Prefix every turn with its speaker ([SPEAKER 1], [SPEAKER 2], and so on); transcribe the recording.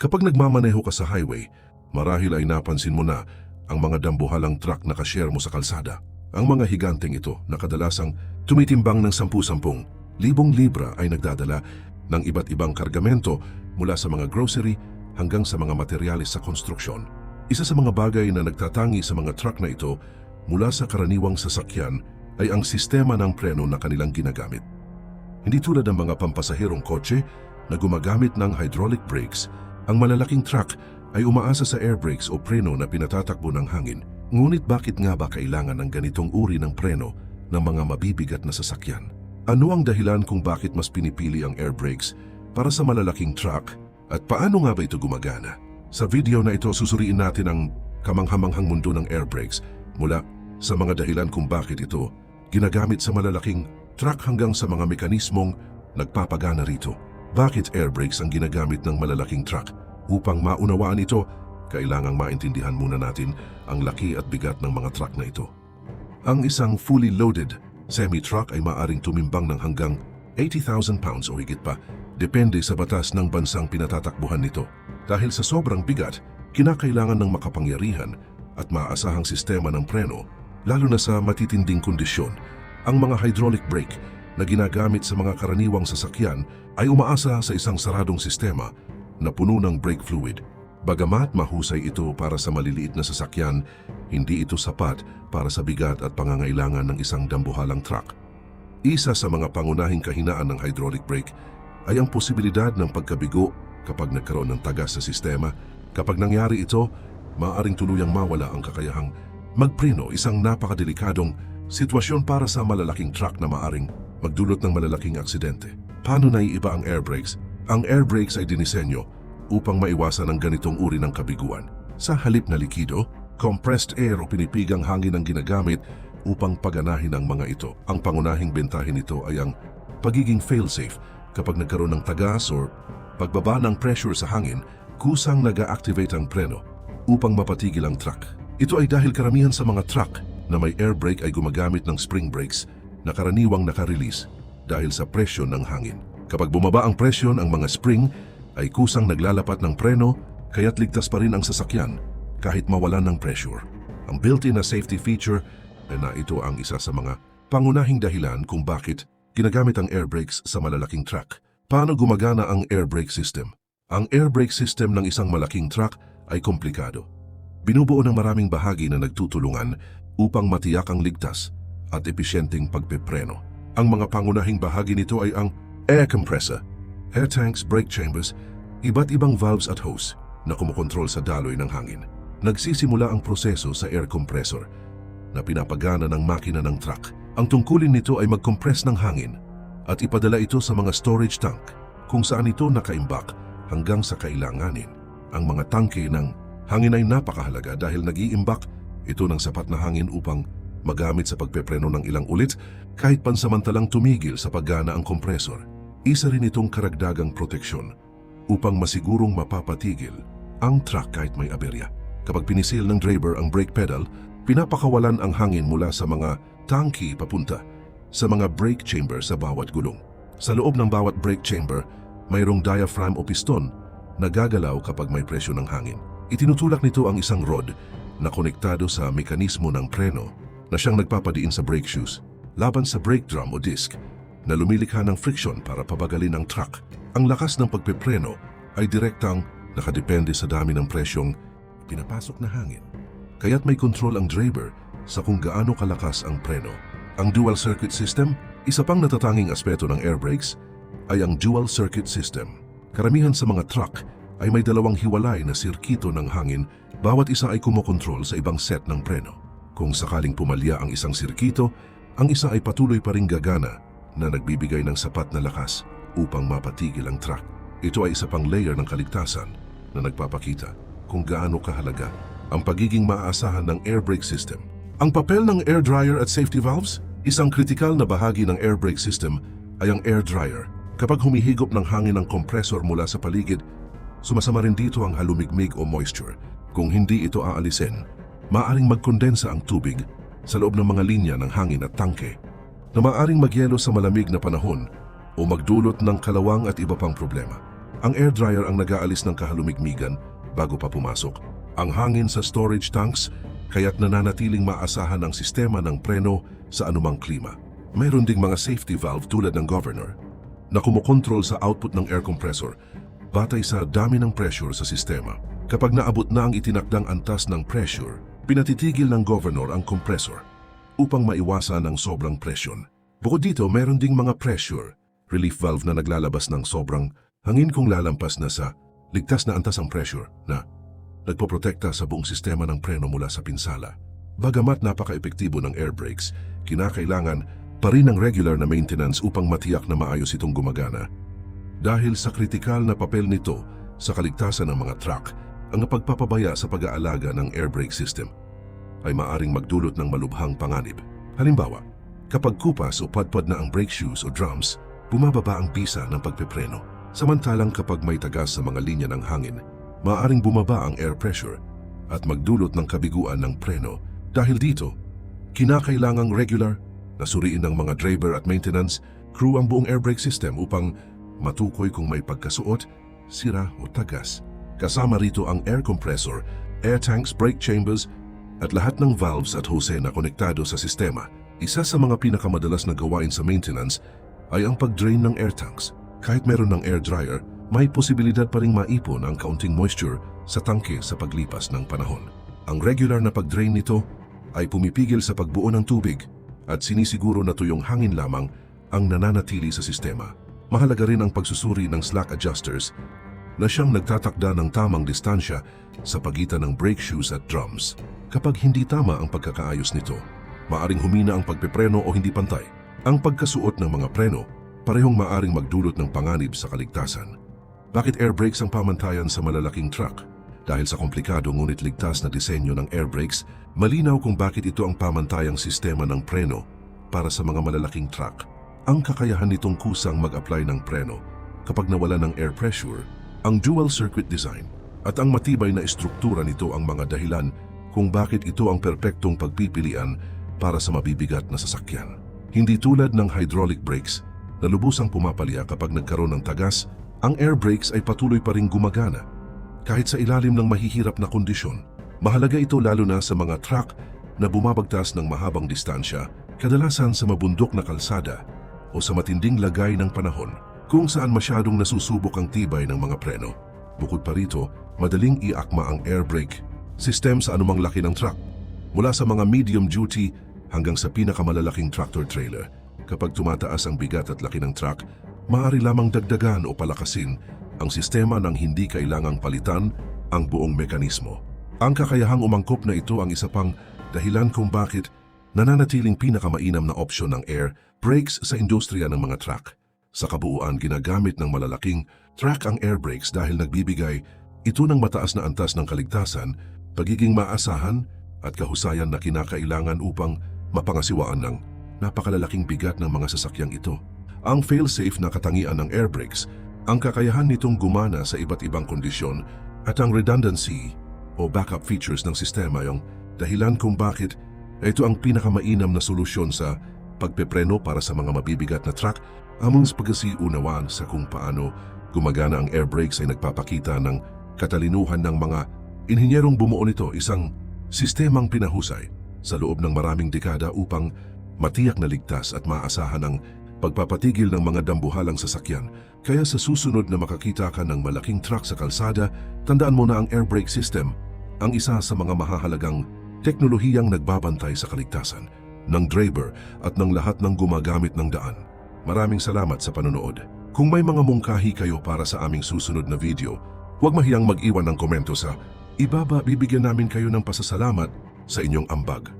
[SPEAKER 1] Kapag nagmamaneho ka sa highway, marahil ay napansin mo na ang mga dambuhalang truck na kashare mo sa kalsada. Ang mga higanteng ito na kadalasang tumitimbang ng sampu-sampung libong libra ay nagdadala ng iba't ibang kargamento mula sa mga grocery hanggang sa mga materyales sa konstruksyon. Isa sa mga bagay na nagtatangi sa mga truck na ito mula sa karaniwang sasakyan ay ang sistema ng preno na kanilang ginagamit. Hindi tulad ng mga pampasahirong kotse na gumagamit ng hydraulic brakes, ang malalaking truck ay umaasa sa air brakes o preno na pinatatakbo ng hangin. Ngunit bakit nga ba kailangan ng ganitong uri ng preno ng mga mabibigat na sasakyan? Ano ang dahilan kung bakit mas pinipili ang air brakes para sa malalaking truck at paano nga ba ito gumagana? Sa video na ito susuriin natin ang kamanghamanghang mundo ng air brakes mula sa mga dahilan kung bakit ito ginagamit sa malalaking truck hanggang sa mga mekanismong nagpapagana rito. Bakit air brakes ang ginagamit ng malalaking truck? Upang maunawaan ito, kailangang maintindihan muna natin ang laki at bigat ng mga truck na ito. Ang isang fully loaded semi-truck ay maaring tumimbang ng hanggang 80,000 pounds o higit pa, depende sa batas ng bansang pinatatakbuhan nito. Dahil sa sobrang bigat, kinakailangan ng makapangyarihan at maaasahang sistema ng preno, lalo na sa matitinding kondisyon. Ang mga hydraulic brake na ginagamit sa mga karaniwang sasakyan ay umaasa sa isang saradong sistema na puno ng brake fluid. Bagamat mahusay ito para sa maliliit na sasakyan, hindi ito sapat para sa bigat at pangangailangan ng isang dambuhalang truck. Isa sa mga pangunahing kahinaan ng hydraulic brake ay ang posibilidad ng pagkabigo kapag nagkaroon ng tagas sa sistema. Kapag nangyari ito, maaaring tuluyang mawala ang kakayahang magpreno isang napakadelikadong sitwasyon para sa malalaking truck na maaring magdulot ng malalaking aksidente. Paano naiiba ang air brakes? Ang air brakes ay dinisenyo upang maiwasan ang ganitong uri ng kabiguan. Sa halip na likido, compressed air o pinipigang hangin ang ginagamit upang paganahin ang mga ito. Ang pangunahing bentahin nito ay ang pagiging fail-safe kapag nagkaroon ng tagas o pagbaba ng pressure sa hangin, kusang nag-activate ang preno upang mapatigil ang truck. Ito ay dahil karamihan sa mga truck na may air brake ay gumagamit ng spring brakes na karaniwang nakarelease dahil sa presyon ng hangin. Kapag bumaba ang presyon, ang mga spring ay kusang naglalapat ng preno kaya't ligtas pa rin ang sasakyan kahit mawalan ng pressure. Ang built-in na safety feature ay na ito ang isa sa mga pangunahing dahilan kung bakit ginagamit ang air brakes sa malalaking truck. Paano gumagana ang air brake system? Ang air brake system ng isang malaking truck ay komplikado. Binubuo ng maraming bahagi na nagtutulungan upang matiyak ang ligtas at episyenteng pagpepreno. Ang mga pangunahing bahagi nito ay ang air compressor, air tanks, brake chambers, iba't ibang valves at hose na kumukontrol sa daloy ng hangin. Nagsisimula ang proseso sa air compressor na pinapagana ng makina ng truck. Ang tungkulin nito ay mag-compress ng hangin at ipadala ito sa mga storage tank kung saan ito nakaimbak hanggang sa kailanganin. Ang mga tangke ng hangin ay napakahalaga dahil nag-iimbak ito ng sapat na hangin upang magamit sa pagpepreno ng ilang ulit kahit pansamantalang tumigil sa paggana ang kompresor. Isa rin itong karagdagang proteksyon upang masigurong mapapatigil ang truck kahit may aberya. Kapag pinisil ng driver ang brake pedal, pinapakawalan ang hangin mula sa mga tangki papunta sa mga brake chamber sa bawat gulong. Sa loob ng bawat brake chamber, mayroong diaphragm o piston na gagalaw kapag may presyo ng hangin. Itinutulak nito ang isang rod na konektado sa mekanismo ng preno na siyang nagpapadiin sa brake shoes laban sa brake drum o disc na lumilikha ng friction para pabagalin ang truck. Ang lakas ng pagpepreno ay direktang nakadepende sa dami ng presyong pinapasok na hangin. Kaya't may control ang driver sa kung gaano kalakas ang preno. Ang dual circuit system, isa pang natatanging aspeto ng air brakes, ay ang dual circuit system. Karamihan sa mga truck ay may dalawang hiwalay na sirkito ng hangin, bawat isa ay kumokontrol sa ibang set ng preno. Kung sakaling pumalya ang isang sirkito, ang isa ay patuloy pa ring gagana na nagbibigay ng sapat na lakas upang mapatigil ang truck. Ito ay isa pang layer ng kaligtasan na nagpapakita kung gaano kahalaga ang pagiging maaasahan ng air brake system. Ang papel ng air dryer at safety valves, isang kritikal na bahagi ng air brake system ay ang air dryer. Kapag humihigop ng hangin ang kompresor mula sa paligid, sumasama rin dito ang halumigmig o moisture. Kung hindi ito aalisin, maaring magkondensa ang tubig sa loob ng mga linya ng hangin at tangke na maaring magyelo sa malamig na panahon o magdulot ng kalawang at iba pang problema. Ang air dryer ang nag-aalis ng kahalumigmigan bago pa pumasok. Ang hangin sa storage tanks kaya't nananatiling maasahan ang sistema ng preno sa anumang klima. Mayroon ding mga safety valve tulad ng governor na kumokontrol sa output ng air compressor batay sa dami ng pressure sa sistema. Kapag naabot na ang itinakdang antas ng pressure, pinatitigil ng governor ang compressor upang maiwasan ang sobrang presyon. Bukod dito, mayroon ding mga pressure relief valve na naglalabas ng sobrang hangin kung lalampas na sa ligtas na antas ang pressure na nagpoprotekta sa buong sistema ng preno mula sa pinsala. Bagamat napaka-epektibo ng air brakes, kinakailangan pa rin ng regular na maintenance upang matiyak na maayos itong gumagana. Dahil sa kritikal na papel nito sa kaligtasan ng mga truck, ang pagpapabaya sa pag-aalaga ng air brake system ay maaring magdulot ng malubhang panganib. Halimbawa, kapag kupas o padpad na ang brake shoes o drums, bumababa ang pisa ng pagpepreno. Samantalang kapag may tagas sa mga linya ng hangin, maaring bumaba ang air pressure at magdulot ng kabiguan ng preno. Dahil dito, kinakailangang regular na suriin ng mga driver at maintenance crew ang buong air brake system upang matukoy kung may pagkasuot, sira o tagas. Kasama rito ang air compressor, air tanks, brake chambers, at lahat ng valves at hose na konektado sa sistema. Isa sa mga pinakamadalas na gawain sa maintenance ay ang pag-drain ng air tanks. Kahit meron ng air dryer, may posibilidad pa ring maipon ang kaunting moisture sa tangke sa paglipas ng panahon. Ang regular na pag-drain nito ay pumipigil sa pagbuo ng tubig at sinisiguro na tuyong hangin lamang ang nananatili sa sistema. Mahalaga rin ang pagsusuri ng slack adjusters na siyang nagtatakda ng tamang distansya sa pagitan ng brake shoes at drums. Kapag hindi tama ang pagkakaayos nito, maaring humina ang pagpepreno o hindi pantay. Ang pagkasuot ng mga preno, parehong maaring magdulot ng panganib sa kaligtasan. Bakit air brakes ang pamantayan sa malalaking truck? Dahil sa komplikado ngunit ligtas na disenyo ng air brakes, malinaw kung bakit ito ang pamantayang sistema ng preno para sa mga malalaking truck. Ang kakayahan nitong kusang mag-apply ng preno kapag nawala ng air pressure, ang dual circuit design at ang matibay na estruktura nito ang mga dahilan kung bakit ito ang perpektong pagpipilian para sa mabibigat na sasakyan. Hindi tulad ng hydraulic brakes na lubusang pumapalya kapag nagkaroon ng tagas, ang air brakes ay patuloy pa rin gumagana kahit sa ilalim ng mahihirap na kondisyon. Mahalaga ito lalo na sa mga truck na bumabagtas ng mahabang distansya, kadalasan sa mabundok na kalsada o sa matinding lagay ng panahon kung saan masyadong nasusubok ang tibay ng mga preno. Bukod pa rito, madaling iakma ang air brake system sa anumang laki ng truck, mula sa mga medium duty hanggang sa pinakamalalaking tractor trailer. Kapag tumataas ang bigat at laki ng truck, maaari lamang dagdagan o palakasin ang sistema ng hindi kailangang palitan ang buong mekanismo. Ang kakayahang umangkop na ito ang isa pang dahilan kung bakit nananatiling pinakamainam na opsyon ng air brakes sa industriya ng mga truck. Sa kabuuan, ginagamit ng malalaking truck ang air brakes dahil nagbibigay ito ng mataas na antas ng kaligtasan, pagiging maasahan at kahusayan na kinakailangan upang mapangasiwaan ng napakalalaking bigat ng mga sasakyang ito. Ang fail-safe na katangian ng air brakes, ang kakayahan nitong gumana sa iba't ibang kondisyon at ang redundancy o backup features ng sistema yung dahilan kung bakit ito ang pinakamainam na solusyon sa pagpepreno para sa mga mabibigat na truck among pagkasiunawaan sa kung paano gumagana ang air brakes ay nagpapakita ng katalinuhan ng mga inhinyerong bumuo nito isang sistemang pinahusay sa loob ng maraming dekada upang matiyak na ligtas at maasahan ang pagpapatigil ng mga dambuhalang sasakyan. Kaya sa susunod na makakita ka ng malaking truck sa kalsada, tandaan mo na ang air brake system ang isa sa mga mahahalagang teknolohiyang nagbabantay sa kaligtasan ng driver at ng lahat ng gumagamit ng daan. Maraming salamat sa panonood. Kung may mga mungkahi kayo para sa aming susunod na video, huwag mahiyang mag-iwan ng komento sa ibaba bibigyan namin kayo ng pasasalamat sa inyong ambag.